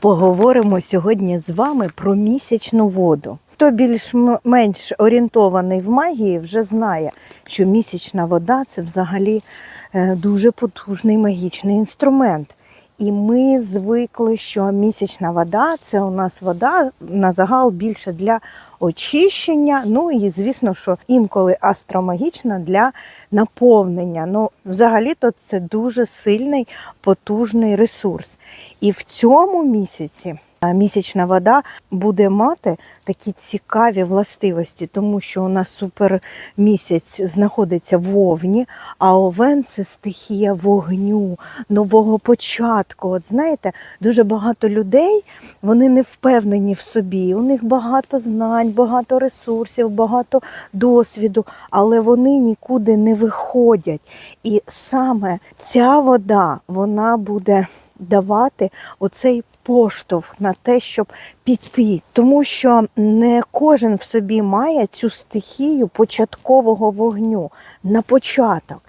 Поговоримо сьогодні з вами про місячну воду. Хто більш-менш орієнтований в магії, вже знає, що місячна вода це взагалі е, дуже потужний магічний інструмент. І ми звикли, що місячна вода це у нас вода на загал більше для очищення. Ну і звісно, що інколи астромагічна для наповнення. Ну, взагалі-то це дуже сильний потужний ресурс. І в цьому місяці місячна вода буде мати такі цікаві властивості, тому що у нас супермісяць знаходиться в Овні, а Овен це стихія вогню, нового початку. От знаєте, дуже багато людей вони не впевнені в собі. У них багато знань, багато ресурсів, багато досвіду, але вони нікуди не виходять. І саме ця вода вона буде давати оцей поштовх на те, щоб піти, тому що не кожен в собі має цю стихію початкового вогню на початок.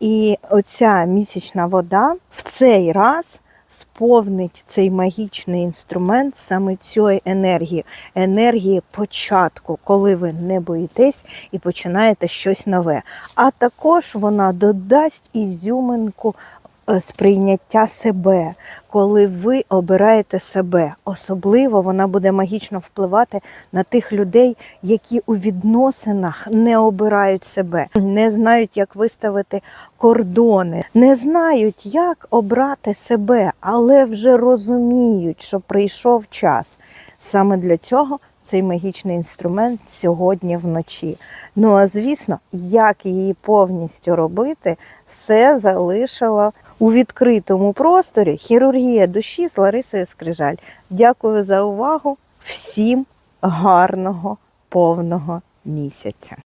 І оця місячна вода в цей раз сповнить цей магічний інструмент саме цієї енергії, енергії початку, коли ви не боїтесь і починаєте щось нове. А також вона додасть ізюминку сприйняття себе, коли ви обираєте себе. Особливо вона буде магічно впливати на тих людей, які у відносинах не обирають себе, не знають, як виставити кордони, не знають, як обрати себе, але вже розуміють, що прийшов час. Саме для цього цей магічний інструмент сьогодні вночі. Ну а звісно, як її повністю робити, все залишила у відкритому просторі хірургія душі з Ларисою Скрижаль. Дякую за увагу. Всім гарного повного місяця.